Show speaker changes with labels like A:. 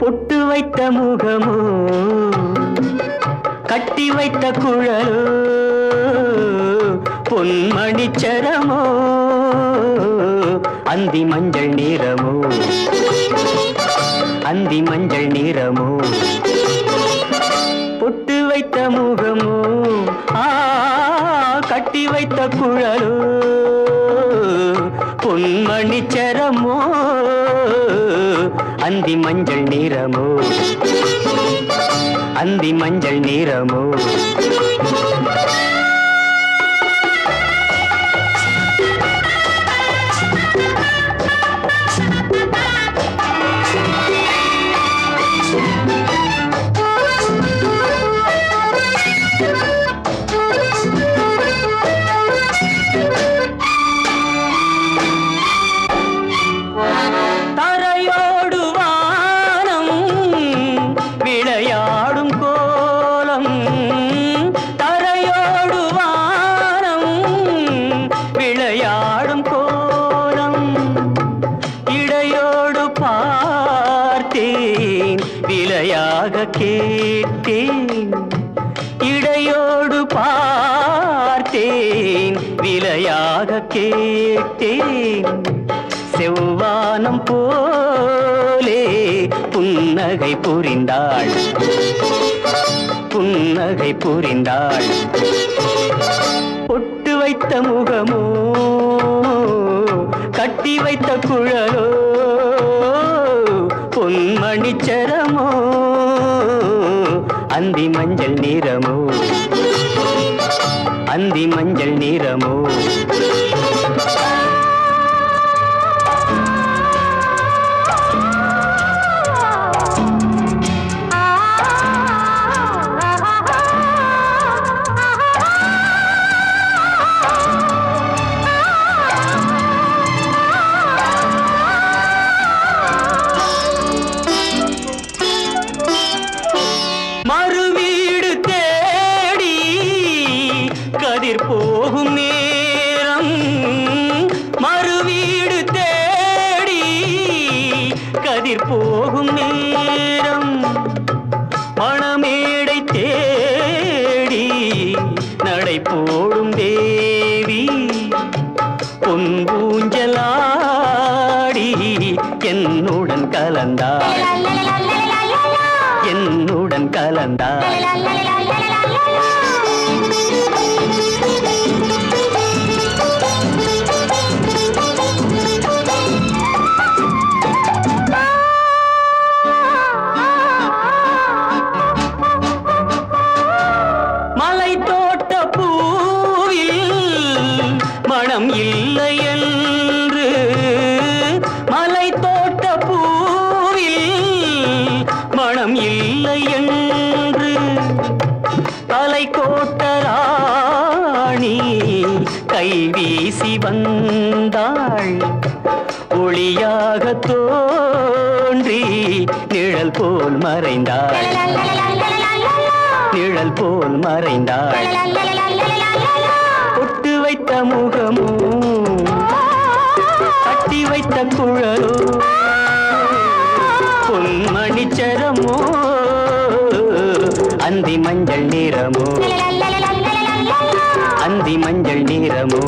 A: பொட்டு வைத்த முகமோ கட்டி வைத்த குழலோ பொன்மணிச்சரம் அந்தி மஞ்சள் நிறமோ? அந்தி மஞ்சள் நிறமோ? பொட்டு வைத்த முகமோ? ஆ கட்டி வைத்த குழலோ? பொன்மணி சரமோ? அந்தி மஞ்சள் நிறமோ? அந்தி மஞ்சள் நிறமோ? கேட்டேன். இடையோடு பார்த்தேன். விலையாக கேட்டேன். செவ்வானம் போலே புன்னகை புரிந்தாள். புன்னகை புரிந்தாள். ஒட்டு வைத்த முகமோ கட்டி வைத்த குழலோ பொன்மணிச்சரமோ அந்தி மஞ்சள் நிறமோ அந்தி மஞ்சள் நிறமோ ஊஞ்சலாடி என்னுடன் கலந்தாள் என்னுடன் கலந்தாள் ராணி கை வீசி வந்தாள். ஒளியாக தோன்றி நிழல் போல் மறைந்தாள். நிழல் போல் மறைந்தாள். பொட்டு வைத்த முகமோ கட்டி வைத்த குழலோ பொன்மணிச்சரமோ அந்தி மஞ்சள் நிறமோ. அந்தி மஞ்சள் நிறமோ